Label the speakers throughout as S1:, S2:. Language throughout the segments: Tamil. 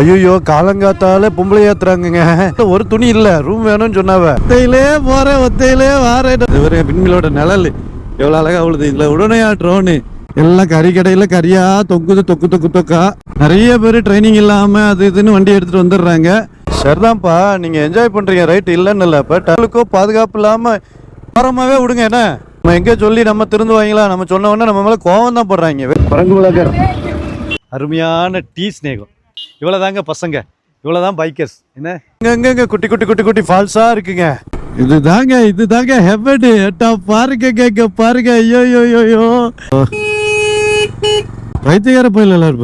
S1: ஐயோ காலங்காத்தால பொம்பளை ஏத்துறாங்கங்க. ஒரு துணி இல்ல ரூம் வேணும்னு சொன்னாவ. ஒத்தையிலே போறேன் ஒத்தையிலே வாரேன். இவரு விண்மிலோட நிழல். எவ்வளவு அழகா அவளுது இதுல உடனே ட்ரோனு எல்லாம் கறி கடையில கறியா தொக்குது தொக்கு தொக்கு தொக்கா. நிறைய பேர் ட்ரைனிங் இல்லாம அது இதுன்னு வண்டி எடுத்துட்டு வந்துடுறாங்க. சரிதான்ப்பா நீங்க என்ஜாய் பண்றீங்க ரைட் இல்லைன்னு இல்லை. இப்போ டலுக்கோ பாதுகாப்பு இல்லாம ஓரமாவே விடுங்க என்ன? நம்ம எங்க சொல்லி நம்ம திருந்து வாங்கிக்கலாம் நம்ம சொன்ன உடனே நம்ம மேல கோவம் தான் போடுறாங்க. பரங்கு உலகர் அருமையான டீ ஸ்நேகம் இவ்வளோதாங்க பசங்க. இவ்வளோதான் பைக்கர்ஸ் என்ன? எங்க குட்டி குட்டி குட்டி குட்டி ஃபால்ஸா இருக்குங்க. இதுதாங்க இதுதாங்க ஹெவடு எட்டா பாருங்க கேக்க பாருங்க. ஐயோ ஐயோ ஐயோ, பைத்தியக்கார போயில எல்லாரும்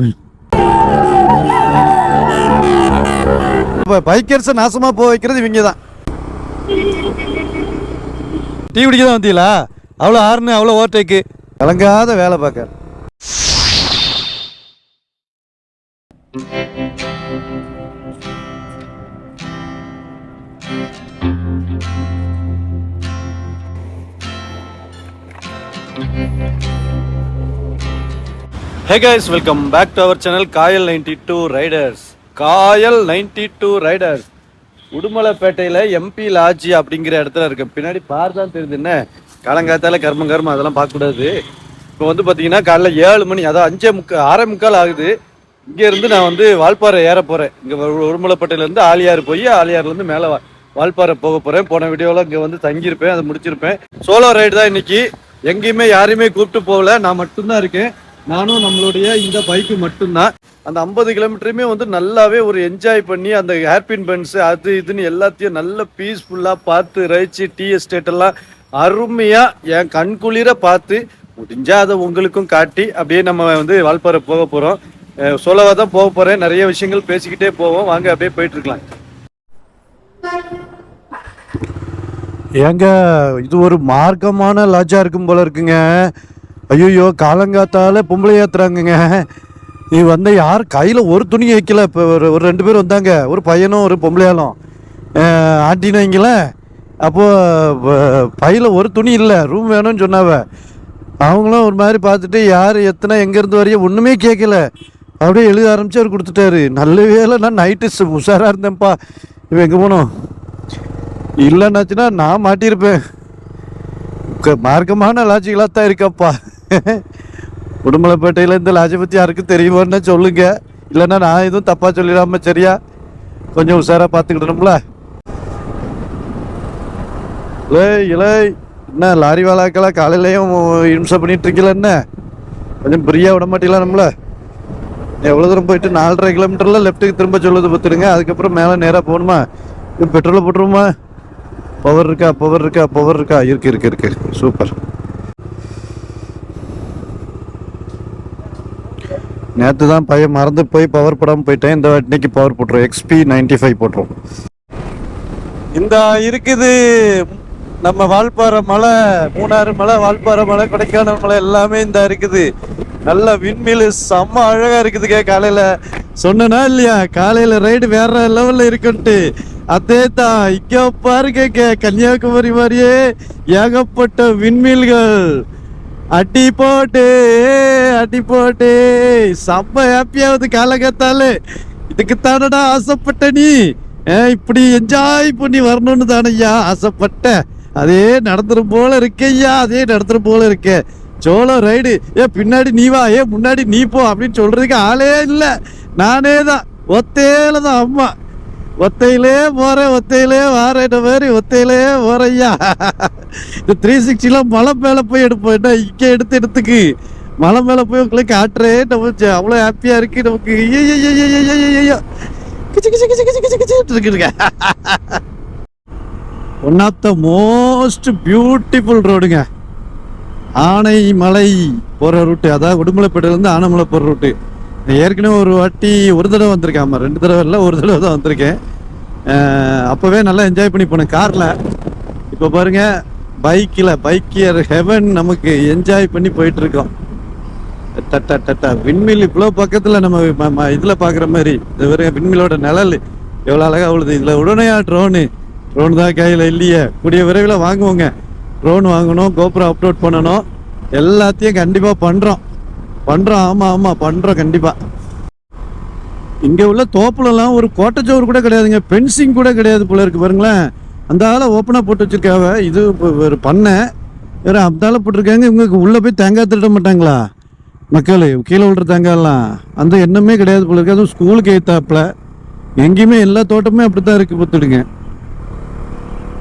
S1: போய் பைக்கர்ஸை நாசமா போக வைக்கிறது இவங்க தான் டீ குடிக்க தான் வந்தீங்களா? அவ்வளோ ஆறுனு அவ்வளோ ஓவர்டேக்கு கலங்காத வேலை பார்க்க. Hey guys welcome back to our channel Kayal ninety two riders Kayal ninety two riders உடுமலைப்பேட்டையில் MP லாட்ஜி அப்படிங்கிற இடத்துல இருக்கு. பின்னாடி பார் தான் தெரியுது. என்ன? காலங்காத்தால கர்மம் கர்மம் அதெல்லாம் பார்க்கக்கூடாது. இப்போ வந்து பார்த்தீங்கன்னா காலைல ஏழு மணி அதாவது அஞ்சே முக்கால் ஆறே முக்கால் ஆகுது. இங்கே இருந்து நான் வந்து வால்பாறை ஏற போகிறேன் இங்கே உடுமலைப்பேட்டையிலேருந்து ஆலியார் போய் ஆலியார்லேருந்து மேலே வால்பாறை போக போகிறேன் போன வீடியோவில் இங்கே வந்து தங்கியிருப்பேன் அதை முடிச்சிருப்பேன். சோலோ ரைடு தான் இன்னைக்கு. எங்கேயுமே யாரையுமே கூப்பிட்டு போகல. நான் மட்டும்தான் இருக்கேன். நானும் நம்மளுடைய இந்த பைக்கு மட்டும்தான். அந்த ஐம்பது கிலோமீட்டருமே வந்து நல்லாவே ஒரு என்ஜாய் பண்ணி அந்த ஹேர்பின் பென்ஸ் அது இதுன்னு எல்லாத்தையும் நல்ல பீஸ்ஃபுல்லாக பார்த்து ரசித்து டீ எஸ்டேட் எல்லாம் அருமையாக என் கண்குளிர பார்த்து முடிஞ்சால் அதை உங்களுக்கும் காட்டி அப்படியே நம்ம வந்து வால்பாறை போக போகிறோம் சொல்லவாக தான் போக போகிறேன் நிறைய விஷயங்கள் பேசிக்கிட்டே போவோம். வாங்க அப்படியே போயிட்டுருக்கலாம் ஏங்க இது ஒரு மார்க்கமான லாட்ஜா இருக்கும் போல இருக்குங்க. ஐயோ காலங்காத்தால பொம்பளை ஏத்துறாங்கங்க. நீ வந்த யார் கையில் ஒரு துணி வைக்கல? இப்போ ஒரு ஒரு ரெண்டு பேர் வந்தாங்க. ஒரு பையனும் ஒரு பொம்பளையாலும் ஆண்டினாங்களே அப்போது பையில் ஒரு துணி இல்லை. ரூம் வேணும்னு சொன்னாவ. அவங்களும் ஒரு மாதிரி பார்த்துட்டு யார் எத்தனை எங்கேருந்து வரைய ஒன்றுமே கேட்கல அப்படியே எழுத ஆரம்பிச்சு அவர் கொடுத்துட்டாரு. நல்ல வேலை நான் நைட்டு உஷாராக இருந்தேன்ப்பா. இவன் எங்கே போனோம்? இல்லைன்னாச்சுன்னா நான் மாட்டியிருப்பேன். க- மார்க்கமான லாஜிக்கலாக தான் இருக்கப்பா. உடுமலைப்பேட்டையில் இந்த லாஜை பற்றி யாருக்கும் தெரியுமான்னு சொல்லுங்க. இல்லைன்னா நான் எதுவும் தப்பாக சொல்லிடாம சரியா? கொஞ்சம் உஷாராக பார்த்துக்கிடணும்ல? இலே இலே என்ன லாரி வேலாக்கெல்லாம் காலையிலையும் இம்சை பண்ணிட்டு இருக்கல என்ன? கொஞ்சம் ஃப்ரீயாக விட மாட்டீங்களா நம்மள எவ்வளோ தூரம் போயிட்டு நாலரை கிலோமீட்டரில் லெஃப்ட்டுக்கு திரும்ப சொல்லுது பார்த்துடுங்க. அதுக்கப்புறம் மேலே நேராக போகணுமா? பெட்ரோலை போட்டுருமா பவர் இருக்கா பவர் இருக்கா பவர் இருக்கா? இருக்கு இருக்கு இருக்கு சூப்பர் நேற்று தான் பையன் மறந்து போய் பவர் போடாமல் போயிட்டேன். இந்த இன்னைக்கு பவர் போட்டுரும். எக்ஸ்பி நைன்டி ஃபைவ் போட்டுரும். இந்த இருக்குது நம்ம வால்பாறை மலை மூணாறு மலை வால்பாறை மலை கொடைக்கானல் மலை எல்லாமே இந்த இருக்குது. நல்ல விண்மில் செம்ம அழகா இருக்குதுக்கே காலையில. சொன்னா இல்லையா? காலையில ரைடு வேற லெவல்ல இருக்குன்ட்டு. அதே தான் இங்க பாருங்க கன்னியாகுமரி மாதிரியே ஏகப்பட்ட விண்மீல்கள் அட்டி போட்டு அடி போட்டு. செம்ம ஹாப்பியாவது காலகத்தாலே இதுக்கு தானடா ஆசைப்பட்ட நீ? ஏ, இப்படி என்ஜாய் பண்ணி வரணும்னு தானையா ஆசைப்பட்ட. அதே நடந்துரும் போல இருக்கையா அதே நடந்துரும் போல இருக்கே. சோளம் ரைடு ஏ பின்னாடி நீ வா ஏ முன்னாடி நீ போ அப்படின்னு சொல்றதுக்கு ஆளே இல்லை. நானே தான் ஒத்தேல தான் அம்மா. ஒத்தையிலே போகிறேன் ஒத்தையிலே வாரேன் மாதிரி ஒத்தையிலே போகிறையா இந்த த்ரீ சிக்ஸ்டிலாம் மலை மேலே போய் எடுப்போம். என்ன இங்கே எடுத்து எடுத்துக்கு. மலை மேலே போய் உங்களுக்கு காட்டுறேன் நம்ம அவ்வளோ ஹாப்பியாக இருக்கு நமக்கு. ஐயோ கிச்சு கிச்சு கிச்சு கிச்சு கிச்சு கிச்சு இருக்குதுங்க. One of the most beautiful ரோடுங்க ஆனைமலை போகிற ரூட்டு அதாவது உடுமலைப்பேட்டையிலேருந்து ஆனைமலை போகிற ரூட்டு ஏற்கனவே ஒரு வாட்டி ஒரு தடவை வந்திருக்கேன். ஆமாம் ரெண்டு தடவை இல்லை ஒரு தடவை தான் வந்திருக்கேன். அப்போவே நல்லா என்ஜாய் பண்ணி போனேன். காரில் இப்போ பாருங்க பைக்கில் பைக்கியர் ஹெவன் நமக்கு என்ஜாய் பண்ணி போயிட்டு இருக்கோம். டட்டா டட்டா விண்மில் இவ்வளோ பக்கத்தில் நம்ம ம- ம- பார்க்குற மாதிரி. இது வரைக்கும் விண்மிலோட நிழல். எவ்வளோ அழகாக உழுது. இதில் உடனேயா ட்ரோனு ட்ரோன் தான் கையில் இல்லையே. கூடிய விரைவில் வாங்குவோங்க. ட்ரோன் வாங்கணும் கோபுரம் அப்லோட் பண்ணணும். எல்லாத்தையும் கண்டிப்பாக பண்ணுறோம் பண்ணுறோம் ஆமாம் ஆமாம் பண்ணுறோம் கண்டிப்பாக இங்கே உள்ள தோப்புலலாம் ஒரு கோட்டைச்சோறு கூட கிடையாதுங்க. பென்சிங் கூட கிடையாது போல இருக்கு பாருங்களேன். அந்த ஆள ஓப்பனாக போட்டு வச்சிருக்காவ. இது இப்போ ஒரு பண்ணை. வேற அப்தால போட்டிருக்காங்க. இவங்களுக்கு உள்ளே போய் தேங்காய் திருட மாட்டாங்களா? மக்கள் கீழே விழுற தேங்காயெல்லாம். அந்த எண்ணமே கிடையாது போல இருக்கு. அதுவும் ஸ்கூலுக்கு ஏற்றாப்புல எங்கேயுமே எல்லா தோட்டமே அப்படி தான் இருக்கு பார்த்துடுங்க.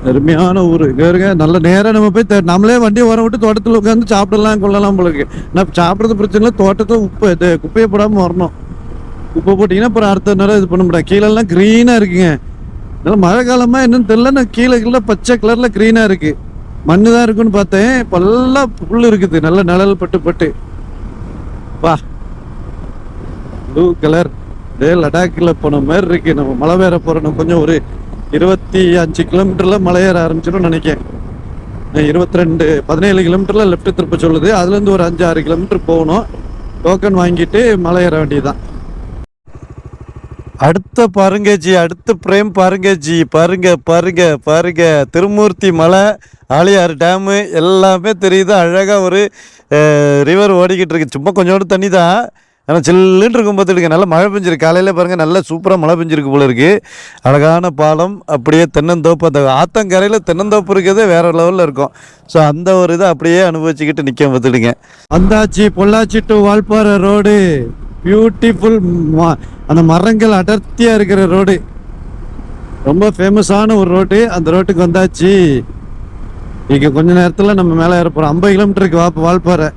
S1: அருமையான ஊர். இங்கே நல்ல நேராக நம்ம போய் நம்மளே வண்டியை வர விட்டு தோட்டத்தில் உட்காந்து சாப்பிடலாம் கொள்ளலாம் போல இருக்கு நான் சாப்பிட்றது பிரச்சனை இல்லை தோட்டத்தில் உப்பு இது குப்பையை போடாமல் வரணும். குப்பை போட்டிங்கன்னா அப்புறம் அடுத்த நேரம் இது பண்ண முடியாது. கீழெல்லாம் க்ரீனாக இருக்குங்க. நல்லா மழை காலமாக என்னன்னு தெரில நான் கீழே கீழே பச்சை கலரில் க்ரீனாக இருக்குது மண்ணு தான் இருக்குன்னு பார்த்தேன். இப்பெல்லாம் புல் இருக்குது. நல்ல நிழல் பட்டு பட்டு. வா. ப்ளூ கலர் இதே லடாக்கில் போன மாதிரி இருக்கு. நம்ம மழை வேற போகிறோம் கொஞ்சம் ஒரு இருபத்தி அஞ்சு கிலோமீட்டரில் மலை ஏற ஆரம்பிச்சிடும் நினைக்கிறேன். இருபத்தி ரெண்டு பதினேழு கிலோமீட்டரில் லெஃப்ட் திருப்ப சொல்லுது. அதுலேருந்து ஒரு அஞ்சு ஆறு கிலோமீட்டர் போகணும். டோக்கன் வாங்கிட்டு மலை ஏற வேண்டியதுதான். அடுத்த பாருங்கஜி அடுத்த பிரேம் பாருங்கஜி பாருங்க பாருங்க பாருங்க. திருமூர்த்தி மலை ஆலியார் டேமு எல்லாமே தெரியுது. அழகாக ஒரு ரிவர் ஓடிக்கிட்டு இருக்கு. சும்மா கொஞ்சோண்டு தண்ணி தான் ஏன்னா சில்லுன்னு இருக்கும் பார்த்துட்டு நல்லா மழை பெஞ்சிருக்கு. காலையில் பாருங்கள் நல்லா சூப்பராக மழை பெஞ்சிருக்கு போல இருக்குது அழகான பாலம் அப்படியே தென்னந்தோப்பு அந்த ஆத்தங்கரையில் தென்னந்தோப்பு இருக்கிறதே வேறு லெவலில் இருக்கும். ஸோ அந்த ஒரு இதை அப்படியே அனுபவிச்சுக்கிட்டு நிற்க பார்த்துடுங்க. வந்தாச்சு Pollachi to Valparai road beautiful அந்த மரங்கள் அடர்த்தியாக இருக்கிற ரோடு ரொம்ப ஃபேமஸான ஒரு ரோடு அந்த ரோட்டுக்கு வந்தாச்சு. இங்கே கொஞ்ச நேரத்தில் நம்ம மேலே ஏறப்போகிறோம் ஐம்பது கிலோமீட்டருக்கு வா வால்பாறை.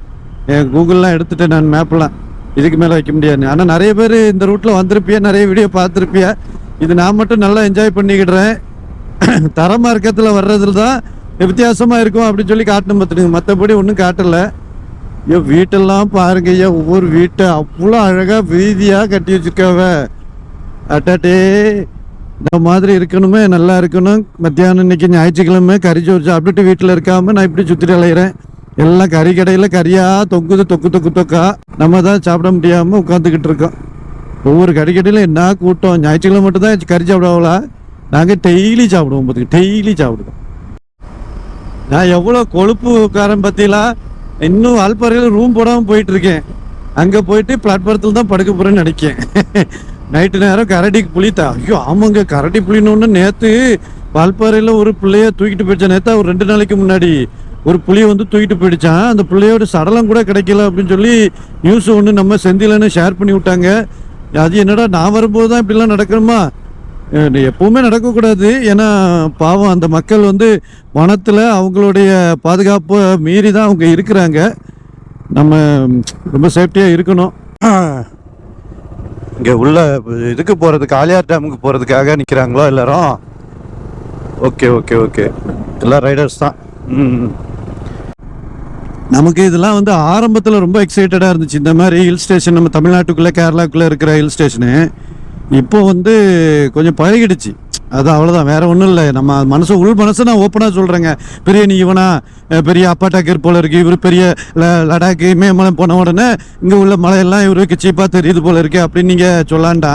S1: என் கூகுள்லாம் எடுத்துகிட்டேன் நான் மேப்பெலாம் இதுக்கு மேலே வைக்க முடியாது. ஆனால் நிறைய பேர் இந்த ரூட்டில் வந்திருப்பியா? நிறைய வீடியோ பார்த்துருப்பியா? இது நான் மட்டும் நல்லா என்ஜாய் பண்ணிக்கிடுறேன். தரமாக இருக்கிறதுல வர்றதுல தான் வித்தியாசமாக இருக்கும் அப்படின்னு சொல்லி காட்டணும் பார்த்துடுங்க. மற்றபடி ஒன்றும் காட்டலை. ஐயோ வீட்டெல்லாம் பாருங்க ஐயா. ஒவ்வொரு வீட்டை அவ்வளோ அழகாக வீதியாக கட்டி வச்சிருக்காவ. அட்டாட்டே இந்த மாதிரி இருக்கணுமே நல்லா இருக்கணும். மத்தியானம் இன்னைக்கு ஞாயிற்றுக்கிழமை கறி சோறு சாப்பிட்டுட்டு வீட்டில் இருக்காமல் நான் இப்படி சுற்றிட்டு அலையிறேன். எல்லாம் கறி கடையில் கறியா தொங்குது தொக்கு தொக்கு தொக்கா நம்ம தான் சாப்பிட முடியாமல் உட்காந்துக்கிட்டு இருக்கோம். ஒவ்வொரு கறி கடையில் என்ன கூட்டம்? ஞாயிற்றுக்கிழமை மட்டும் தான் கறி சாப்பிடாவலா நாங்கள் டெய்லி சாப்பிடுவோம் பார்த்துக்க டெய்லி சாப்பிடுவோம். நான் எவ்வளோ கொழுப்புக்காரன் பற்றிலாம் இன்னும் அல்பறையில் ரூம் போடாமல் போயிட்டுருக்கேன். அங்கே போயிட்டு பிளாட்ஃபாரத்தில் தான் படுக்க போகிறேன்னு நினைக்கேன். நைட்டு நேரம் கரடிக்கு புளித்தா. ஐயோ ஆமாங்க கரடி புளினோன்னு நேற்று பல்பாறையில் ஒரு பிள்ளைய தூக்கிட்டு போயிடுச்சேன் நேற்று ஒரு ரெண்டு நாளைக்கு முன்னாடி. ஒரு புளியை வந்து தூக்கிட்டு போயிடுச்சான் அந்த பிள்ளையோட சடலம் கூட கிடைக்கல அப்படின்னு சொல்லி நியூஸ் ஒன்று நம்ம செந்திலன்னு ஷேர் பண்ணி விட்டாங்க. அது என்னடா நான் வரும்போது தான் இப்படிலாம் நடக்கணுமா? எப்பவுமே நடக்கக்கூடாது. ஏன்னா பாவம் அந்த மக்கள் வந்து வனத்தில் அவங்களுடைய பாதுகாப்பை மீறி தான் அவங்க இருக்கிறாங்க. நம்ம ரொம்ப சேஃப்டியாக இருக்கணும். இங்கே உள்ள இதுக்கு போகிறதுக்கு ஆலியார் டேமுக்கு போகிறதுக்காக நிற்கிறாங்களோ எல்லாரும்? Okay okay okay. எல்லாம் ரைடர்ஸ் தான். ம். நமக்கு இதெல்லாம் வந்து ஆரம்பத்தில் ரொம்ப எக்ஸைட்டடாக இருந்துச்சு. இந்த மாதிரி ஹில் ஸ்டேஷன் நம்ம தமிழ்நாட்டுக்குள்ளே கேரளாக்குள்ளே இருக்கிற ஹில் ஸ்டேஷனு இப்போ வந்து கொஞ்சம் பழகிடுச்சு. அது அவ்வளோதான் வேற ஒன்றும் இல்லை. நம்ம மனசு உள் மனசு நான் ஓப்பனாக சொல்கிறேங்க பெரிய நீ இவனா பெரிய அப்பா டேக்கர் போல இருக்கு இவர் பெரிய ல- லடாக்கு இமயமலை போன உடனே இங்கே உள்ள மலையெல்லாம் இவருக்கு சீப்பாக தெரியுது போல இருக்கு அப்படின்னு நீங்கள் சொல்லாண்டா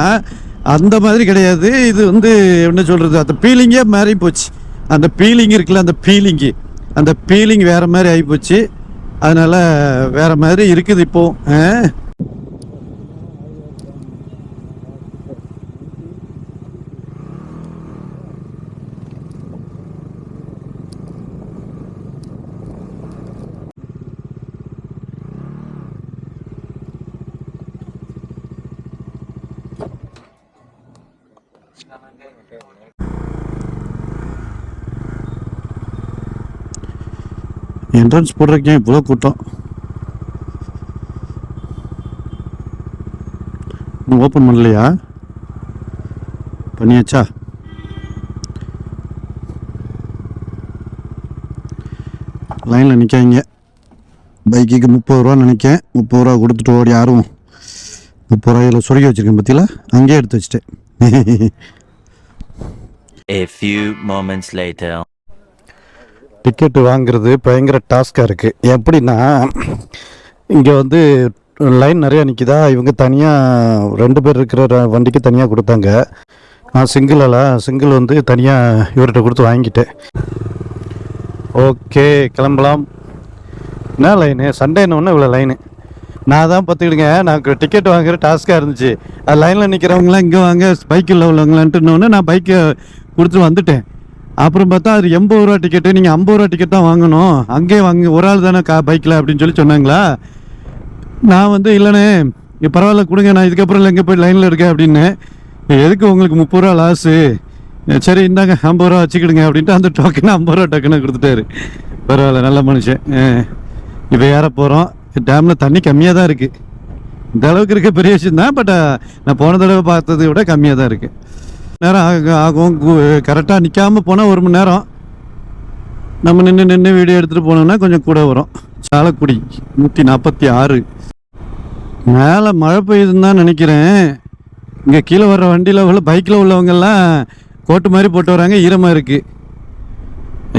S1: அந்த மாதிரி கிடையாது. இது வந்து என்ன சொல்கிறது அந்த பீலிங்கே மாறி போச்சு அந்த பீலிங் இருக்குல்ல அந்த பீலிங்கு அந்த பீலிங் வேறு மாதிரி ஆகிப்போச்சு அதனால் வேறு மாதிரி இருக்குது இப்போது என்ட்ரன்ஸ் போடுறதுக்கு இவ்வளோ கூட்டம்? இன்னும் ஓப்பன் பண்ணலையா? பண்ணியாச்சா? லைனில் நிற்காங்க பைக்குக்கு முப்பது ரூபா நினைக்கேன். முப்பது ரூபா கொடுத்துட்டு ஓடி யாரும் முப்பது ரூபாயில் சொருகி வச்சுருக்கேன் பற்றியில் அங்கேயே எடுத்து வச்சுட்டேன்.
S2: A few moments later.
S1: Ticket வாங்குறது பயங்கர டாஸ்காக இருக்குது எப்படின்னா இங்கே வந்து லைன் நிறையா நிற்கிதா இவங்க தனியாக ரெண்டு பேர் இருக்கிற வண்டிக்கு தனியாக கொடுத்தாங்க. நான் சிங்கிளெல்லாம் சிங்கிள் வந்து தனியாக இவர்கிட்ட கொடுத்து வாங்கிட்டேன். ஓகே கிளம்பலாம். என்ன லைனு சண்டேன்னு ஒன்று இவ்வளோ லைனு நான் தான் பார்த்துக்கிடுங்க. நான் டிக்கெட் வாங்குற டாஸ்க்காக இருந்துச்சு. அது லைனில் நிற்கிறவங்களாம் இங்கே வாங்க பைக்கில் உள்ளவங்களான்ட்டுனோடனே நான் பைக்கை கொடுத்துட்டு வந்துட்டேன். அப்புறம் பார்த்தா அது எண்பது ரூபா டிக்கெட்டு நீங்கள் ஐம்பது ரூபா டிக்கெட் தான் வாங்கணும். அங்கேயே வாங்க ஒரு ஆள் தானே கா பைக்கில் அப்படின்னு சொல்லி சொன்னாங்களா? நான் வந்து இல்லைண்ணே பரவாயில்ல கொடுங்க நான் இதுக்கப்புறம் இல்லை எங்கே போய் லைனில் இருக்கேன் அப்படின்னு. எதுக்கு உங்களுக்கு முப்பது ரூபா லாஸு சரி இந்தாங்க ஐம்பது ரூபா வச்சுக்கிடுங்க அப்படின்ட்டு அந்த டோக்கனை ஐம்பது ரூபா டோக்கனை கொடுத்துட்டாரு. பரவாயில்ல நல்ல மனுஷன். இப்போ ஏற போகிறோம் டேமில் தண்ணி கம்மியாக தான் இருக்குது இந்த அளவுக்கு இருக்க பெரிய விஷயம் தான் பட் நான் போன தடவை பார்த்ததை விட கம்மியாக தான் இருக்குது நேரம் ஆகும். ஆகும் கரெக்டாக நிற்காம போனால் ஒரு மணி நேரம். நம்ம நின்று நின்று வீடியோ எடுத்துகிட்டு போனோம்னா கொஞ்சம் கூட வரும். சாலக்குடி நூற்றி நாற்பத்தி ஆறு. மேலே மழை பெய்யுதுன்னு தான் நினைக்கிறேன். இங்கே கீழே வர்ற வண்டியில் உள்ள பைக்கில் உள்ளவங்கெல்லாம் கோட்டு மாதிரி போட்டு வராங்க. ஈரமாக இருக்குது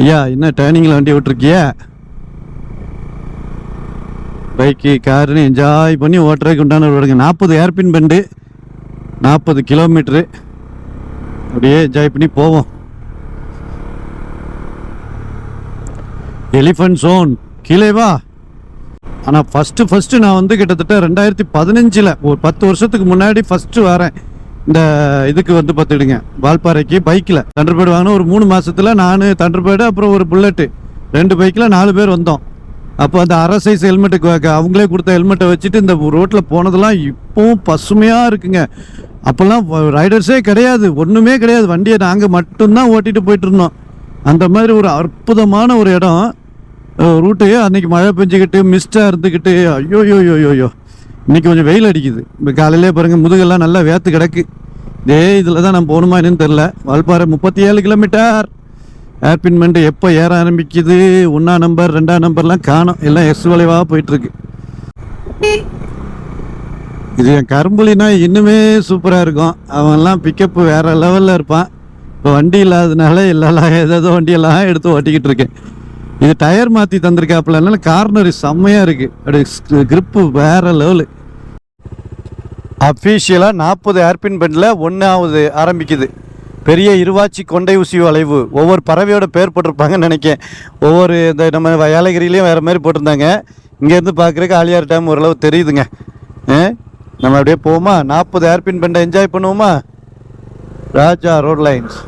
S1: ஐயா என்ன டேர்னிங்கில் வண்டி விட்டுருக்கியா பைக்கு காருன்னு என்ஜாய் பண்ணி ஓட்டுறதுக்கு உண்டான ரோடுங்க நாற்பது ஏர்பின் பண்டு நாற்பது கிலோமீட்ரு அப்படியே என்ஜாய் பண்ணி போவோம். எலிஃபண்ட் ஜோன் கீழே வா. ஆனால் ஃபஸ்ட்டு ஃபஸ்ட்டு நான் வந்து கிட்டத்தட்ட ரெண்டாயிரத்தி பதினஞ்சில் ஒரு பத்து வருஷத்துக்கு முன்னாடி ஃபஸ்ட்டு வரேன். இந்த இதுக்கு வந்து பார்த்துடுங்க வால்பாறைக்கு பைக்கில் தண்டர்பேடு வாங்கின ஒரு மூணு மாதத்தில் நான் தண்டர்பேடு அப்புறம் ஒரு புல்லட்டு ரெண்டு பைக்கில் நாலு பேர் வந்தோம். அப்போ அந்த அரை சைஸ் ஹெல்மெட்டுக்கு அவங்களே கொடுத்த ஹெல்மெட்டை வச்சுட்டு இந்த ரோட்டில் போனதெல்லாம் இப்போவும் பசுமையாக இருக்குங்க. அப்போல்லாம் ரைடர்ஸே கிடையாது. ஒன்றுமே கிடையாது. வண்டியை நாங்கள் மட்டும்தான் ஓட்டிகிட்டு போயிட்டு இருந்தோம் அந்த மாதிரி ஒரு அற்புதமான ஒரு இடம். ரூட்டு அன்னைக்கு மழை பெஞ்சிக்கிட்டு மிஸ்டாக இருந்துக்கிட்டு ஐயோ யோ யோ யோ யோ இன்னைக்கு கொஞ்சம் வெயில் அடிக்குது. இப்போ காலையிலே பாருங்கள் முதுகெல்லாம் நல்லா வேத்து கிடக்கு. இதே இதில் தான் நான் போகணுமா என்னன்னு தெரில வால்பாறை முப்பத்தி ஏழு கிலோமீட்டர் ஏர்பின்மெண்ட் எப்போ ஏற ஆரம்பிக்குது? ஒன்றா நம்பர் ரெண்டாம் நம்பர்லாம் காணும். எல்லாம் எஸ் வளைவாக போயிட்டுருக்கு. இது என் கரும்புலினா இன்னுமே சூப்பராக இருக்கும். அவன்லாம் பிக்கப்பு வேறு லெவலில் இருப்பான். இப்போ வண்டி இல்லாததுனால எல்லாம் ஏதாவது வண்டியெல்லாம் எடுத்து ஓட்டிக்கிட்டு இருக்கேன். இது டயர் மாற்றி தந்திருக்காப்புல. அதனால கார்னர் செம்மையாக இருக்குது அப்படி கிரிப்பு வேறு லெவலு அஃபீஷியலாக நாற்பது ஏர்பின் பெண்டில் ஒன்றாவது ஆரம்பிக்குது. பெரிய இருவாச்சி கொண்டை ஊசி வளைவு. ஒவ்வொரு பறவையோட பேர் போட்டிருப்பாங்கன்னு நினைக்கேன். ஒவ்வொரு இந்த நம்ம ஏலகிரிலையும் வேறு மாதிரி போட்டிருந்தாங்க. இங்கேருந்து பார்க்குறக்கு ஆலியார் டேம் ஓரளவு தெரியுதுங்க. ஆ? நம்ம அப்படியே போவோமா? நாற்பது ஏர்பின் பெண்டை என்ஜாய் பண்ணுவோமா? ராஜா ரோட் லைன்ஸ்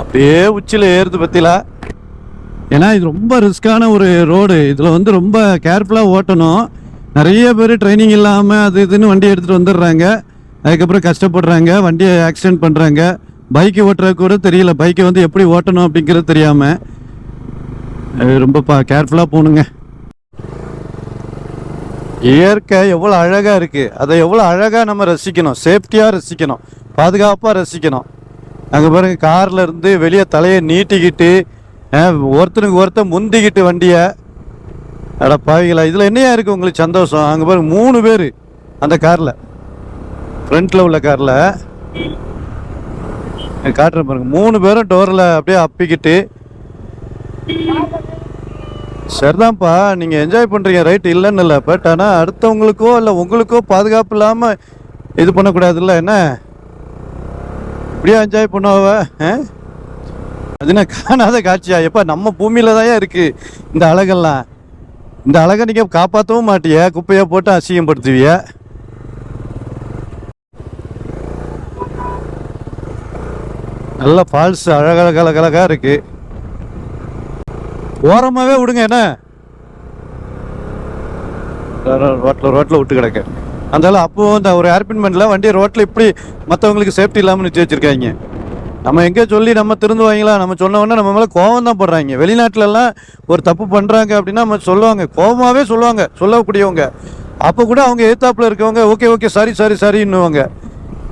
S1: அப்படியே உச்சியில் ஏறுது பத்திலா. ஏன்னா இது ரொம்ப ரிஸ்க்கான ஒரு ரோடு இதில் வந்து ரொம்ப கேர்ஃபுல்லாக ஓட்டணும். நிறைய பேர் ட்ரைனிங் இல்லாமல் அது இதுன்னு வண்டி எடுத்துகிட்டு வந்துடுறாங்க. அதுக்கப்புறம் கஷ்டப்படுறாங்க. வண்டியை ஆக்சிடென்ட் பண்ணுறாங்க பைக்கு ஓட்டுறது கூட தெரியல. பைக்கை வந்து எப்படி ஓட்டணும் அப்படிங்கிறது தெரியாமல் ரொம்ப பா கேர்ஃபுல்லாக போகணுங்க இயற்கை எவ்வளோ அழகாக இருக்குது அதை எவ்வளோ அழகாக நம்ம ரசிக்கணும். சேஃப்டியாக ரசிக்கணும். பாதுகாப்பாக ரசிக்கணும். அங்கே பாருங்கள் கார்லேருந்து வெளியே தலையை நீட்டிக்கிட்டு ஒருத்தனுக்கு ஒருத்தன் முந்திக்கிட்டு வண்டியை. அட பாவிகளா இதில் என்னையா இருக்குது உங்களுக்கு சந்தோஷம்? அங்கே பாருங்க மூணு பேர் அந்த காரில் ஃப்ரண்ட்டில் உள்ள காரில் காட்டுறேன் பாருங்கள் மூணு பேரும் டோரில் அப்படியே அப்பிக்கிட்டு சரிதான்ப்பா நீங்கள் என்ஜாய் பண்ணுறீங்க ரைட் இல்லைன்னு இல்லை. பட் ஆனால் அடுத்தவங்களுக்கோ இல்லை உங்களுக்கோ பாதுகாப்பு இல்லாமல் இது பண்ணக்கூடாதுல்ல என்ன? இப்படியா என்ஜாய் பண்ணுவாவ ஆ? அது என்ன காணாத காட்சியா? எப்பா நம்ம பூமியில தான் இருக்கு இந்த அழகெல்லாம். இந்த அழகை நீங்க காப்பாற்றவும் மாட்டிய. குப்பையை போட்டு அசிங்கப்படுத்துவிய. நல்ல ஃபால்ஸ் அழகழகழகழகா இருக்குது ஓரமாவே விடுங்க என்ன? ரோட்டில் ரோட்டில் விட்டு கிடக்க அதனால அப்போ இந்த ஒரு ஏர்பின்மெண்ட்ல வண்டியை ரோட்டில் இப்படி மற்றவங்களுக்கு சேஃப்டி இல்லாமல் நிறுத்தி வச்சிருக்காங்க. நம்ம எங்கே சொல்லி நம்ம திருந்துவாங்களா? நம்ம சொன்ன உடனே நம்ம மேலே கோவம் தான் போடுறாங்க. வெளிநாட்டுல எல்லாம் ஒரு தப்பு பண்ணுறாங்க அப்படின்னா நம்ம சொல்லுவாங்க. கோவமாகவே சொல்லுவாங்க சொல்லக்கூடியவங்க. அப்போ கூட அவங்க எதிர்த்தாப்புல இருக்கவங்க ஓகே ஓகே சாரி சாரி சாரின்னுவாங்க.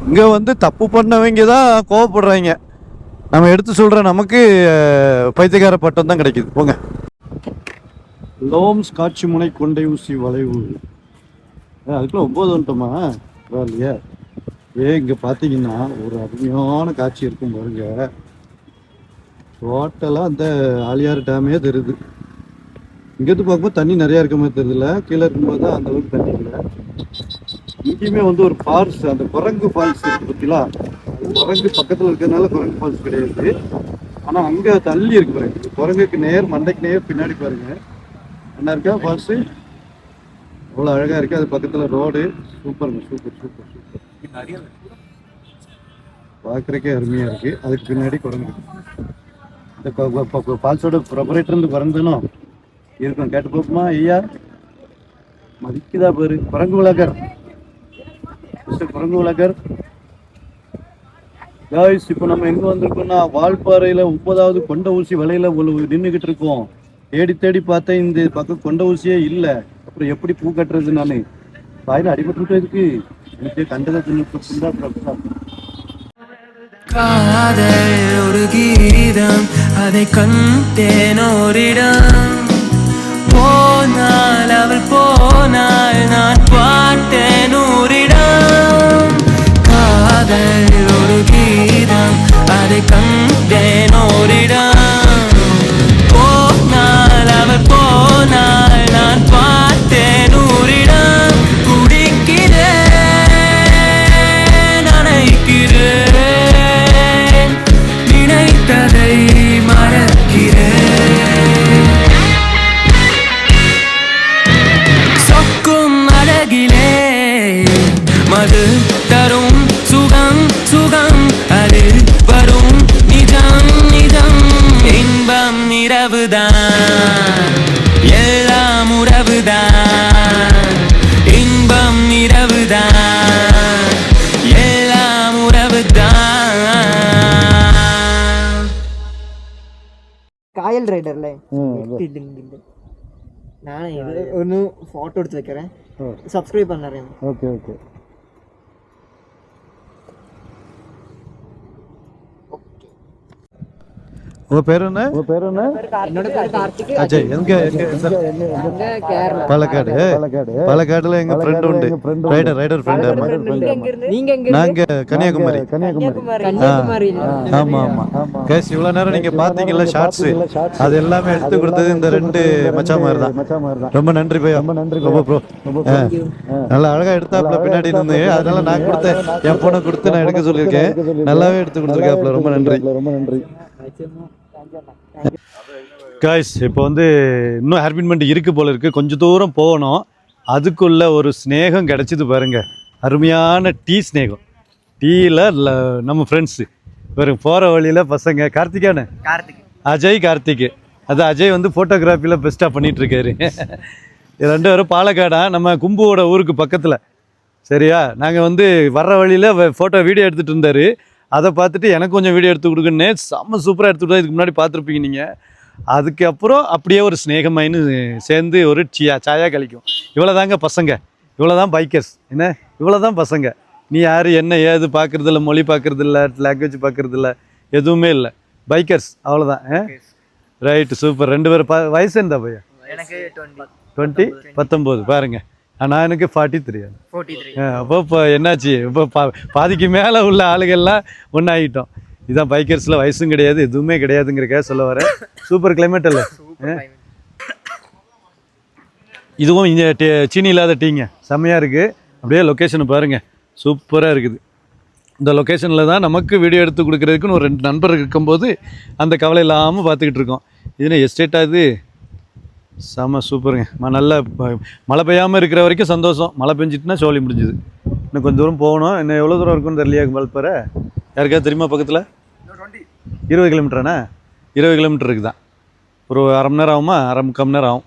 S1: இங்கே வந்து தப்பு பண்ணவங்க தான் கோவப்படுறாங்க. நம்ம எடுத்து சொல்கிற நமக்கு பைத்தியகார பைத்தியக்கார பட்டம் தான் கிடைக்குது. போங்க. லோம்ஸ் காட்சி முனை கொண்டை ஊசி வளைவு. அதுக்குள்ள ஒம்பது வந்துட்டோமா? பரவாயில்லையே. ஏ இங்கே பார்த்தீங்கன்னா ஒரு அருமையான காட்சி இருக்கும் பாருங்க. டோட்டலாக அந்த ஆலியார் டேமே தெரியுது. இங்கேருந்து பார்க்கும்போது தண்ணி நிறையா இருக்க மாதிரி தெரியல கீழே இருக்கும்போது தான் அந்த அளவுக்கு தண்ணி இல்லை. இங்கேயுமே வந்து ஒரு ஃபால்ஸ் அந்த குரங்கு ஃபால்ஸ் இருக்கு பார்த்தீங்களா குரங்கு பக்கத்தில் இருக்கிறதுனால குரங்கு ஃபால்ஸ் கிடையாது. ஆனால் அங்கே தள்ளி இருக்கு பாருங்க. குரங்குக்கு நேர் மண்டைக்கு நேர் பின்னாடி பாருங்க. என்ன இருக்கா ஃபால்ஸ் அவ்வளோ அழகாக இருக்கு. அது பக்கத்தில் ரோடு சூப்பருங்க சூப்பர் சூப்பர் சூப்பர் பார்க்குறக்கே அருமையாக இருக்கு. அதுக்கு பின்னாடி குரங்கு. இந்த ஃபால்ஸோட ப்ரொபரேட்டர் இருந்து குரங்குனும் இருக்கும். கேட்டு போக்குமா ஐயா? மதிக்குதா பாரு. குரங்கு விளக்கர் மிஸ்டர் குரங்கு விளக்கர் காய்ஸ் இப்போ நம்ம எங்கே வந்திருக்கோம்னா வால்பாறையில் ஒன்பதாவது கொண்ட ஊசி வலையில் நின்றுக்கிட்டு இருக்கோம். தேடி தேடி பார்த்தேன் இந்த பக்கம் கொண்ட ஊசியே இல்லை. அப்புறம் எப்படி பூ கட்டுறது நான்? வாயில அடிபட்டு இருக்கு. எனக்கு கண்டதை தின்னு அப்புறம்
S3: காதல் ஒரு கீதம் அதை கண்டேன் ஓரிடம். போனால் அவள் போனால் நான் பாட்டேன் ஊரிடம். காதல் ஒரு கீதம். அதை கண்டேன் ஓரிடம்
S4: ഞാൻ ഒന്ന് ഫോട്ടോ എടുത്ത് വെക്കറേ സബ്സ്ക്രൈബ് പറഞ്ഞറിയാം
S1: ഓക്കെ ഓക്കെ. உங்க பேர் என்ன? உங்க பேர் என்ன? அஜய். எங்க? பாலக்காடு. பாலக்காடுல எங்க ஃப்ரெண்ட் உண்டு. ரைடர் ரைடர் ஃப்ரெண்ட் ஆமா.
S4: நாங்க
S1: கன்னியாகுமரி.
S4: கன்னியாகுமரி.
S1: ஆமா ஆமா. கேஸ் இவ்வளவு நேரம் நீங்க பாத்தீங்கல்ல ஷார்ட்ஸ் அது எல்லாமே எடுத்து கொடுத்தது இந்த ரெண்டு மச்சான் மாதிரி தான் ரொம்ப நன்றி பையா. ரொம்ப நன்றி ரொம்ப ப்ரோ. நல்லா அழகா எடுத்தாப்ல பின்னாடி நின்று அதனால நான் கொடுத்த என் பொண்ணை கொடுத்து நான் எடுக்க சொல்லியிருக்கேன். நல்லாவே எடுத்து கொடுத்துருக்காப்ல ரொம்ப நன்றி. ரொம்ப நன்றி. காய்ஸ் இப்போ வந்து இன்னும் ஹேர்பின்மெண்ட் இருக்கு போல இருக்கு. கொஞ்சம் தூரம் போகணும். அதுக்குள்ள ஒரு ஸ்நேகம் கிடைச்சிது பாருங்க. அருமையான டீ ஸ்நேகம் டீயில் நம்ம ஃப்ரெண்ட்ஸு பாருங்க போகிற வழியில் பசங்க. கார்த்திகானு
S4: கார்த்திக்.
S1: அஜய் கார்த்திக். அது அஜய் வந்து ஃபோட்டோகிராஃபியில் பெஸ்ட்டாக பண்ணிட்டு இருக்காரு இது ரெண்டு பேரும் பாலக்காடா. நம்ம கும்புவோட ஊருக்கு பக்கத்தில். சரியா? நாங்கள் வந்து வர்ற வழியில் ஃபோட்டோ வீடியோ எடுத்துகிட்டு இருந்தார். அதை பார்த்துட்டு எனக்கு கொஞ்சம் வீடியோ எடுத்து கொடுக்குன்னு செம்ம சூப்பராக எடுத்து கொடுத்தா இதுக்கு முன்னாடி பார்த்துருப்பீங்க நீங்கள் அதுக்கப்புறம் அப்படியே ஒரு ஸ்நேகமாயின்னு சேர்ந்து ஒரு சியா சாயா கழிக்கும். இவ்வளோ தாங்க பசங்க. இவ்வளோ தான் பைக்கர்ஸ் என்ன? இவ்வளோ தான் பசங்க. நீ யார் என்ன ஏது பார்க்குறதில்ல மொழி பார்க்குறதில்ல லாங்குவேஜ் பார்க்குறதில்ல எதுவுமே இல்லை. பைக்கர்ஸ் அவ்வளோதான் ரைட்டு சூப்பர் ரெண்டு பேரும் ப வயசு என்ன பையா
S4: எனக்கு டுவெண்ட்டி
S1: டுவெண்ட்டி பத்தொம்போது. பாருங்க. ஆனால் எனக்கு ஃபார்ட்டி த்ரீ அப்போ இப்போ என்னாச்சு? இப்போ பா பாதிக்கு மேலே உள்ள ஆளுகள்லாம் ஒன்றாகிட்டோம் இதான் பைக்கர்ஸில் வயசும் கிடையாது எதுவுமே கிடையாதுங்கிறக்காக சொல்ல வரேன். சூப்பர் கிளைமேட் இல்லை இதுவும் இங்கே டீ சீனி இல்லாத டீங்க. செம்மையாக இருக்குது அப்படியே லொக்கேஷனை பாருங்கள் சூப்பராக இருக்குது. இந்த லொக்கேஷனில் தான் நமக்கு வீடியோ எடுத்து கொடுக்குறதுக்குன்னு ஒரு ரெண்டு நண்பர் இருக்கும்போது அந்த கவலை இல்லாமல் பார்த்துக்கிட்டு இருக்கோம். இதுன்னு எஸ்டேட்டாக இது? செம சூப்பருங்க. ம நல்ல மழை பெய்யாமல் இருக்கிற வரைக்கும் சந்தோஷம். மழை பெஞ்சிட்டுனா சோழி முடிஞ்சுது. இன்னும் கொஞ்சம் தூரம் போகணும். இன்னும் எவ்வளோ தூரம் இருக்குன்னு தெரியலையா மல்பரை யாருக்காவது தெரியுமா பக்கத்தில்? இருபது கிலோமீட்டராண்ணா இருபது கிலோமீட்டர் இருக்குதான். ஒரு அரை மணி நேரம் ஆகுமா? அரை முக்கால் மணி நேரம் ஆகும்.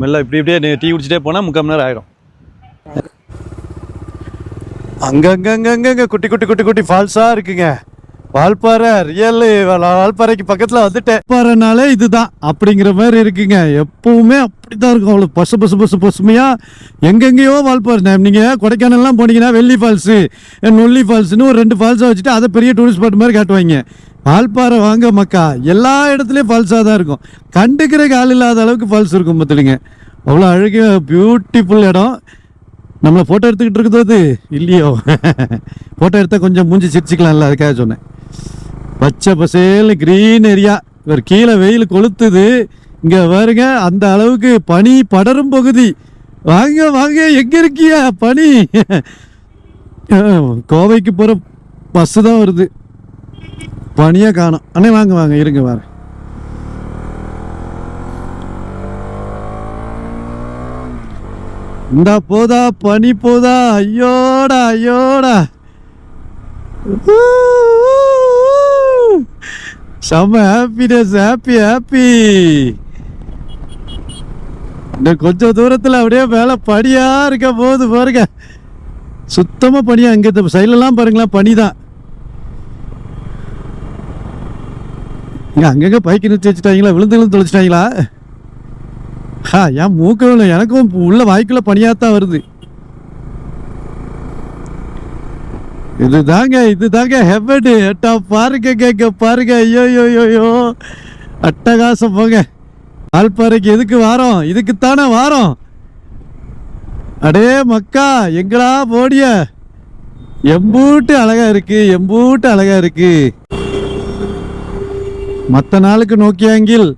S1: மெல்ல இப்படி இப்படியே டீ குடிச்சிட்டே போனால் முக்கால் மணி நேரம் ஆகிடும் அங்கங்கங்கங்க குட்டி குட்டி குட்டி குட்டி ஃபால்ஸாக இருக்குங்க. வால்பாறை ரியல் வால்பாறைக்கு பக்கத்தில் வந்துட்டேன். வால்பாறைனாலே இதுதான். அப்படிங்கிற மாதிரி இருக்குங்க. எப்பவுமே அப்படிதான் இருக்கும். அவ்வளோ பசு பசு பசு பசுமையாக எங்கெங்கேயோ வால்பாறை. நீங்க நீங்கள் கொடைக்கானல்லாம் போனீங்கன்னா வெள்ளி ஃபால்ஸு நொல்லி ஃபால்ஸ்னு ஒரு ரெண்டு ஃபால்ஸை வச்சுட்டு அதை பெரிய டூரிஸ்ட் ஸ்பாட் மாதிரி காட்டுவாங்க. வால்பாறை வாங்க மக்கா. எல்லா இடத்துலையும் ஃபால்ஸாக தான் இருக்கும். கண்டுக்கிற கால் இல்லாத அளவுக்கு ஃபால்ஸ் இருக்கும் பார்த்துடுங்க அவ்வளோ அழகு பியூட்டிஃபுல் இடம். நம்மளை ஃபோட்டோ எடுத்துக்கிட்டு இருக்கிறது அது? இல்லையோ? ஃபோட்டோ எடுத்தால் கொஞ்சம் மூஞ்சி சிரிச்சிக்கலாம்ல அதுக்காக சொன்னேன். பச்சை பசேல்னு க்ரீன் ஏரியா இவர் கீழே வெயில் கொளுத்துது. இங்கே பாருங்க அந்த அளவுக்கு பனி படரும் பகுதி. வாங்க வாங்க எங்கே இருக்கியா பனி? கோவைக்கு போகிற பஸ்ஸு தான் வருது. பனியாக காணும். அண்ணே வாங்க வாங்க இருங்க வாங்க. இந்தா போதா பனி போதா ஐயோடா ஐயோடா. செம செம்ம ஹாப்பினஸ் ஹாப்பி ஹாப்பி இன்னும் கொஞ்சம் தூரத்தில் அப்படியே மேலே பனியாக இருக்க போது பாருங்க. சுத்தமாக பனியா இங்கே இந்த சைட்லலாம் பாருங்களேன் பனி தான் இங்கே அங்கங்கே பைக்கு நிறுத்தி வச்சுட்டாங்களா விழுந்து விழுந்து தொலைச்சிட்டாங்களா? ஆ ஏன் மூக்கம் இல்லை எனக்கும் உள்ள வாய்க்குள்ள பனியாத்தான் வருது. இதுதாங்க இதுதாங்க ஹெவடு அட்டா பாருங்க கேங்க பாருங்க. ஐயோ ஐயோ ஐயோ, அட்டகாசம் போங்க. ஆல்பாறைக்கு எதுக்கு வாரம்? இதுக்குத்தானே வாரம். அடே மக்கா எங்களா போடிய எம்பூட்டு அழகா இருக்கு எம்பூட்டு அழகா இருக்கு. மற்ற நாளுக்கு நோக்கியாங்கில்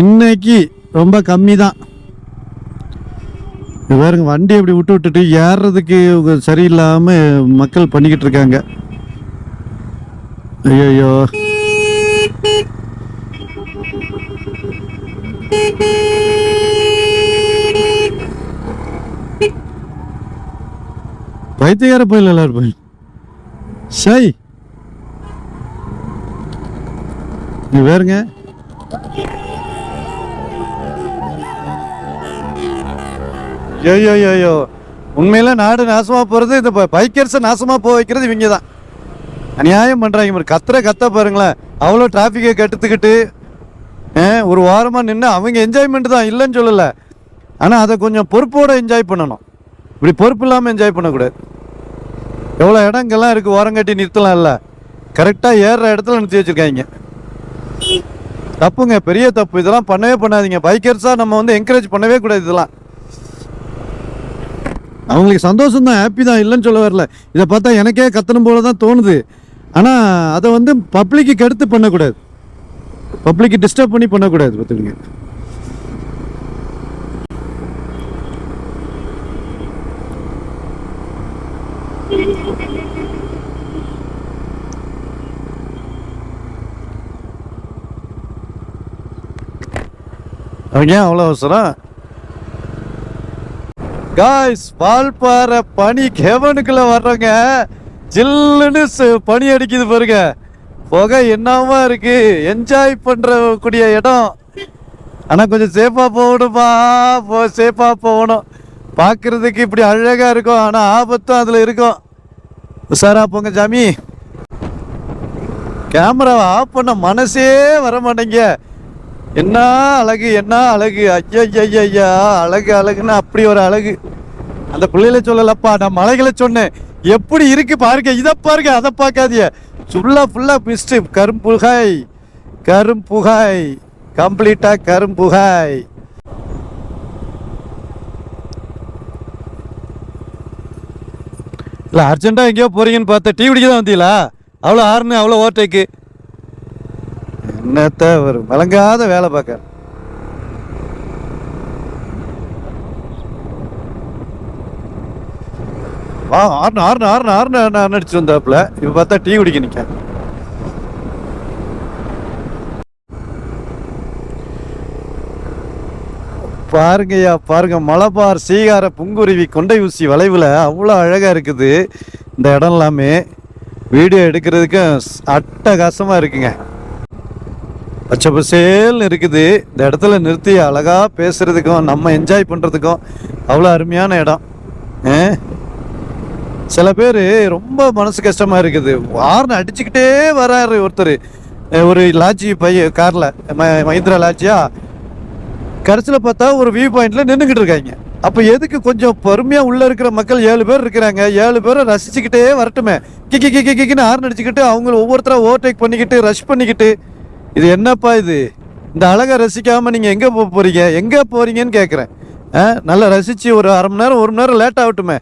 S1: இன்னைக்கு ரொம்ப கம்மி தான் பாருங்க வண்டி அப்படி விட்டு விட்டுட்டு ஏறுறதுக்கு சரியில்லாமல் சரியில்லாம மக்கள் பண்ணிக்கிட்டு இருக்காங்க. ஐயோ பைத்தியக்கார போயில எல்லாரும் போய் சை நீ வேறுங்க ஐயோ ஐயோ உண்மையில நாடு நாசமா போறது இந்த பைக்கர்ஸை நாசமா போக வைக்கிறது இவங்க தான் அநியாயம் பண்றாங்க. பாரு கத்துற கத்த பாருங்களேன். அவ்வளோ டிராஃபிக்கை கட்டுத்துக்கிட்டு ஆ, ஒரு வாரமா நின்று அவங்க என்ஜாய்மெண்ட் தான் இல்லைன்னு சொல்லலை. ஆனால் அதை கொஞ்சம் பொறுப்போட என்ஜாய் பண்ணணும். இப்படி பொறுப்பு இல்லாமல் என்ஜாய் பண்ணக்கூடாது. எவ்வளோ இடங்கள்லாம் இருக்குது ஓரம் கட்டி நிறுத்தலாம் இல்லை. கரெக்டாக ஏறுற இடத்துல நிறுத்தி வச்சுருக்காங்க. தப்புங்க பெரிய தப்பு. இதெல்லாம் பண்ணவே பண்ணாதீங்க. பைக்கர்ஸாக நம்ம வந்து என்கரேஜ் பண்ணவே கூடாது இதெல்லாம். அவங்களுக்கு சந்தோஷம் தான் ஹாப்பி தான் இல்லைன்னு சொல்ல வரல. இதை பார்த்தா எனக்கே கத்தணும் போல தான் தோணுது. ஆனால் அதை வந்து பப்ளிக்கு கெடுத்து பண்ணக்கூடாது. பப்ளிக்கு டிஸ்டர்ப் பண்ணி பண்ணக்கூடாது பார்த்துக்கங்க. அவங்க ஏன் அவ்வளோ அவசரம்? காய்ஸ் வால்பாறை பனி கெவனுக்குள்ள வர்றவங்க ஜில்லுன்னு பனி அடிக்குது பாருங்க. புகை என்னவா இருக்கு? என்ஜாய் பண்ற கூடிய இடம். ஆனா கொஞ்சம் சேஃபா போகணுமா? போ சேஃபா போகணும். பார்க்குறதுக்கு இப்படி அழகா இருக்கும். ஆனா ஆபத்தும் அதுல இருக்கும். உஷாரா போங்க சாமி கேமராவை ஆஃப் பண்ண மனசே வர மாட்டேங்க என்ன அழகு என்ன அழகு? ஐயா ஐயா ஐயா அழகு அழகுன்னு அப்படி ஒரு அழகு. அந்த பிள்ளைகளை சொல்லலப்பா நான் மலைகளை சொன்னேன். எப்படி இருக்கு பாருங்க இதை பாருங்க அதை பார்க்காதிய ஃபுல்லா ஃபுல்லா மிஸ்டு கரும்புகாய் கரும்புகாய் கம்ப்ளீட்டா கரும்புகாய் இல்லை அர்ஜென்ட்டாக எங்கேயோ போறீங்கன்னு பார்த்தா டீ குடிக்க தான் வந்தீங்களா? அவ்வளோ ஆறுன்னு அவ்வளோ ஓவர்டேக்கு என்னத்த ஒரு வழங்காத வேலை பார்க்க. வா ஆறுனு ஆறுனு ஆறுனு ஆறுனு நான் அடிச்சு வந்தாப்புல. இப்போ பார்த்தா டீ குடிக்க நிற்க பாருங்கய்யா பாருங்க மலபார் சீகார புங்குருவி கொண்டை ஊசி வளைவில் அவ்வளோ அழகாக இருக்குது. இந்த இடம் எல்லாமே. வீடியோ எடுக்கிறதுக்கும் அட்டகாசமாக இருக்குங்க. பச்சை பசேல்னு இருக்குது இந்த இடத்துல நிறுத்தி அழகாக பேசுகிறதுக்கும் நம்ம என்ஜாய் பண்ணுறதுக்கும் அவ்வளோ அருமையான இடம் ஆ? சில பேர் ரொம்ப மனசு கஷ்டமாக இருக்குது வார்னு அடிச்சுக்கிட்டே வராரு ஒருத்தர் ஒரு லாட்ஜி பைய காரில் ம- மஹிந்திரா லாட்ஜியா கடைசியில் பார்த்தா ஒரு வியூ பாயிண்டில் நின்றுக்கிட்டு இருக்காங்க அப்போ எதுக்கு கொஞ்சம் பொறுமையாக உள்ளே இருக்கிற மக்கள் ஏழு பேர் இருக்கிறாங்க ஏழு பேரை ரசிச்சுக்கிட்டே வரட்டுமே கிக்கி கிக்கி கிக்கின்னு ஹார்ன் அடிச்சுக்கிட்டு அவங்க ஒவ்வொருத்தராக ஓவர்டேக் பண்ணிக்கிட்டு ரஷ் பண்ணிக்கிட்டு இது என்னப்பா இது? இந்த அழகை ரசிக்காம நீங்க எங்க போக போறீங்க? எங்க போறீங்கன்னு கேட்குறேன் நல்லா ரசிச்சு ஒரு அரை மணி நேரம் ஒரு மணி நேரம் லேட் ஆகட்டுமே.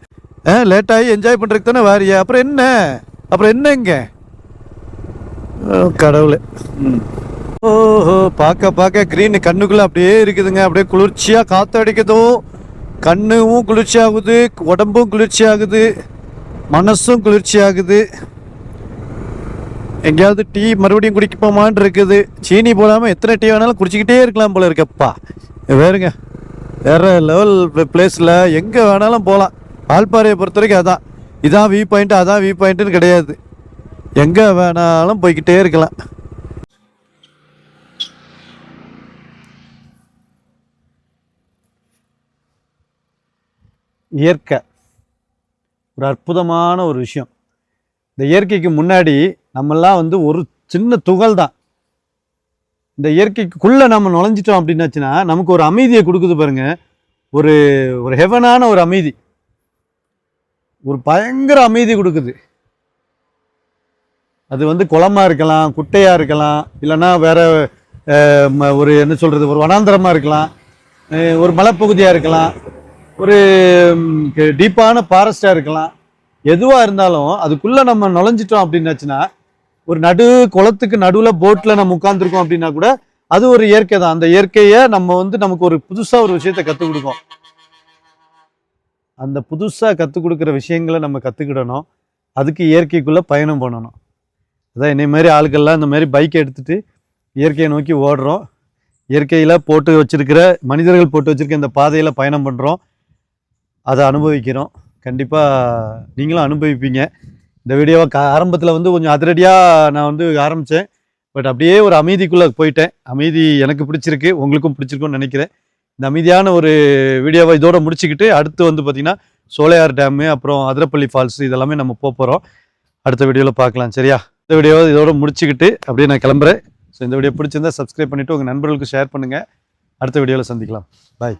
S1: லேட் ஆகி என்ஜாய் பண்றதுக்கு தானே வாரியா. அப்புறம் என்ன? அப்புறம் என்ன இங்க? ஓ, கடவுளே. ம். ஓஹோ பார்க்க பார்க்க க்ரீன் கண்ணுக்குள்ள அப்படியே இருக்குதுங்க. அப்படியே குளிர்ச்சியா காத்து அடிக்குதோ கண்ணும் குளிர்ச்சி ஆகுது உடம்பும் குளிர்ச்சி ஆகுது மனசும் குளிர்ச்சி ஆகுது எங்கேயாவது டீ மறுபடியும் குடிக்கப்போமான்னு இருக்குது. சீனி போடாமல் எத்தனை டீ வேணாலும் குடிச்சிக்கிட்டே இருக்கலாம் போல இருக்கப்பா. வேறுங்க வேற லெவல் பிளேஸில் எங்கே வேணாலும் போகலாம் பால்பாறையை பொறுத்த வரைக்கும் அதான். இதான் வியூ பாயிண்ட் அதான் வியூ பாயிண்ட்டுன்னு கிடையாது. எங்கே வேணாலும் போய்க்கிட்டே இருக்கலாம். இயற்கை. ஒரு அற்புதமான ஒரு விஷயம். இந்த இயற்கைக்கு முன்னாடி நம்மெல்லாம் வந்து ஒரு சின்ன துகள் தான் இந்த இயற்கைக்குள்ளே நம்ம நுழைஞ்சிட்டோம் அப்படின்னாச்சுன்னா நமக்கு ஒரு அமைதியை கொடுக்குது பாருங்க. ஒரு ஒரு ஹெவனான ஒரு அமைதி. ஒரு பயங்கர அமைதி கொடுக்குது. அது வந்து குளமா இருக்கலாம் குட்டையாக இருக்கலாம் இல்லைன்னா வேற ஒரு என்ன சொல்கிறது ஒரு வனாந்திரமாக இருக்கலாம் ஒரு மலைப்பகுதியாக இருக்கலாம் ஒரு டீப்பான ஃபாரஸ்ட்டாக இருக்கலாம். எதுவாக இருந்தாலும் அதுக்குள்ளே நம்ம நுழைஞ்சிட்டோம் அப்படின்னாச்சுன்னா ஒரு நடு குளத்துக்கு நடுவில் போட்டில் நம்ம உட்காந்துருக்கோம் அப்படின்னா கூட அது ஒரு இயற்கை தான். அந்த இயற்கையை நம்ம வந்து நமக்கு ஒரு புதுசாக ஒரு விஷயத்த கற்றுக் கொடுக்கும். அந்த புதுசாக கற்றுக் கொடுக்குற விஷயங்களை நம்ம கற்றுக்கிடணும் அதுக்கு இயற்கைக்குள்ளே பயணம் பண்ணணும். அதான் என்னை மாதிரி ஆளுகள்லாம் இந்த மாதிரி பைக்கை எடுத்துகிட்டு இயற்கையை நோக்கி ஓடுறோம். இயற்கையில் போட்டு வச்சிருக்கிற மனிதர்கள் போட்டு வச்சுருக்க இந்த பாதையில் பயணம் பண்ணுறோம் அதை அனுபவிக்கிறோம். கண்டிப்பாக நீங்களும் அனுபவிப்பீங்க. இந்த வீடியோவை க ஆரம்பத்தில் வந்து கொஞ்சம் அதிரடியாக நான் வந்து ஆரம்பித்தேன் பட் அப்படியே ஒரு அமைதிக்குள்ளே போயிட்டேன். அமைதி எனக்கு பிடிச்சிருக்கு உங்களுக்கும் பிடிச்சிருக்கும்னு நினைக்கிறேன். இந்த அமைதியான ஒரு வீடியோவை இதோட முடிச்சுக்கிட்டு அடுத்து வந்து பார்த்திங்கன்னா சோலையார் டேமு அப்புறம் அதிரப்பள்ளி ஃபால்ஸ் இதெல்லாமே நம்ம போக போகிறோம் அடுத்த வீடியோவில் பார்க்கலாம் சரியா? இந்த வீடியோவை இதோட முடிச்சுக்கிட்டு அப்படியே நான் கிளம்புறேன். ஸோ இந்த வீடியோ பிடிச்சிருந்தா சப்ஸ்கிரைப் பண்ணிவிட்டு உங்கள் நண்பர்களுக்கு ஷேர் பண்ணுங்கள் அடுத்த வீடியோவில் சந்திக்கலாம். பாய்